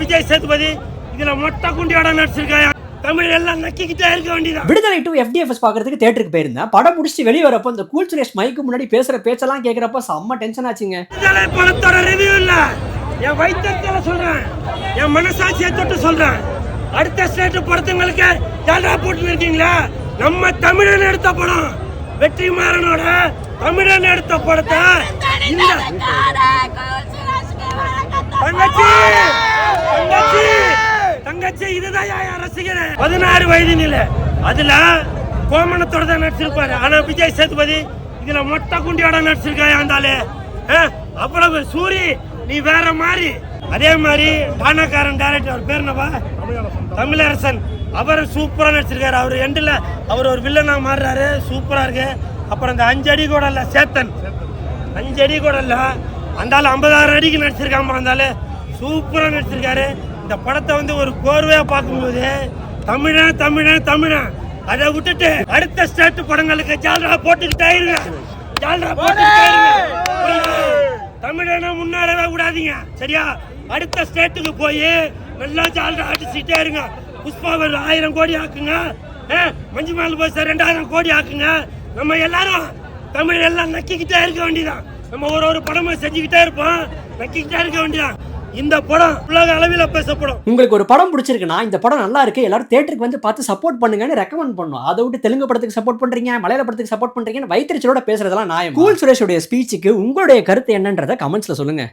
விஜய் சேதுபதி இதுல மொட்டை குண்டியோட நடிச்சிருக்காயா? தமிழ் எல்லாம் நக்கிக்கிட்டே இருக்க வேண்டியதான் விடுதலை டூ எஃப்டிஎஃப்எஸ் பார்க்கறதுக்கு தேட்டருக்கு போயிருந்தேன். படம் முடிச்சுட்டு வெளியே வரப்போ இந்த கூல் சுரேஷ் மைக்கு முன்னாடி பேசுற பேச்செல்லாம் கேட்குறப்ப செம்ம டென்ஷன் ஆச்சுங்க. விடுதலை படத்தோட ரிவ்யூ இல்ல. என் வைத்தியத்துல சொல்றேன். என் மனசாட்சியை தொட்டு சொல்றேன். அடுத்த ஸ்டேட் படத்துங்களுக்கு ஜாலரா போட்டு இருக்கீங்களா நம்ம தமிழன் எடுத்த படம். வெற்றிமாறனோட தமிழன் எடுத்த படத்தை இந்த இதுதான் என் ரசிகர் பதினாறு வயது நில அதுல கோமணத்தோட தான் நடிச்சிருப்பாரு. ஆனா விஜய் சேதுபதி இதுல மொட்டை குண்டியோட நடிச்சிருக்காயா இருந்தாலே அவ்வளவு. சூரி நீ வேற மாதிரி. அதே மாதிரி டானாக்காரன் டைரக்டர் அவர் பேர் என்னவா தமிழரசன். அவர் சூப்பரா நடிச்சிருக்காரு. அவர் எண்டில் அவர் ஒரு வில்லனா மாறுறாரு. சூப்பரா இருக்கு. அப்புறம் இந்த அஞ்சடி கூட இல்ல சேத்தன். அஞ்சடி கூட இல்ல. அந்த ஆள் ஐம்பதாயிரம் அடிக்கு நடிச்சிருக்காம இருந்தாலும் சூப்பரா நடிச்சிருக்காரு. இந்த படத்தை வந்து ஒரு கோர்வையா பார்க்கும்போது தமிழன் தமிழன் தமிழன் அதை விட்டுட்டு அடுத்த ஸ்டேட் படங்களுக்கு ஜால்ரா போட்டுக்கிட்டே இருங்க. ஜால்ரா போட்டுக்கிட்டே இருங்க? தமிழனை முன்னேறவே விடாதீங்க. சரியா? அடுத்த ஸ்டேட்டுக்கு போய் நல்லா ஜால்ரா அடிச்சுட்டே இருங்க. புஷ்பாவர் ஆயிரம் கோடி ஆக்குங்க. மஞ்சு மேல் போய் ரெண்டாயிரம் கோடி ஆக்குங்க. நம்ம எல்லாரும் தமிழ் எல்லாம் நக்கிக்கிட்டே இருக்க வேண்டியதான் நம்ம ஒரு ஒரு படமும் செஞ்சுக்கிட்டே இருப்போம். நக்கிக்கிட்டே இருக்க வேண்டியதான் இந்த படம் உலக அளவில் பேசப்படும். உங்களுக்கு ஒரு படம் பிடிச்சிருக்குன்னா இந்த படம் நல்லா இருக்கு எல்லாரும் தேட்டருக்கு வந்து பார்த்து சப்போர்ட் பண்ணுங்கன்னு ரெக்கமெண்ட் பண்ணும். அதை விட்டு தெலுங்கு படத்துக்கு சப்போர்ட் பண்றீங்க மலையாள படத்துக்கு சப்போர்ட் பண்றீங்கன்னு வைத்திருச்சலோட பேசுறதெல்லாம் நியாயம்? கூல் சுரேஷோட ஸ்பீச்சுக்கு உங்களுடைய கருத்து என்னன்றதை கமெண்ட்ஸ்ல சொல்லுங்க.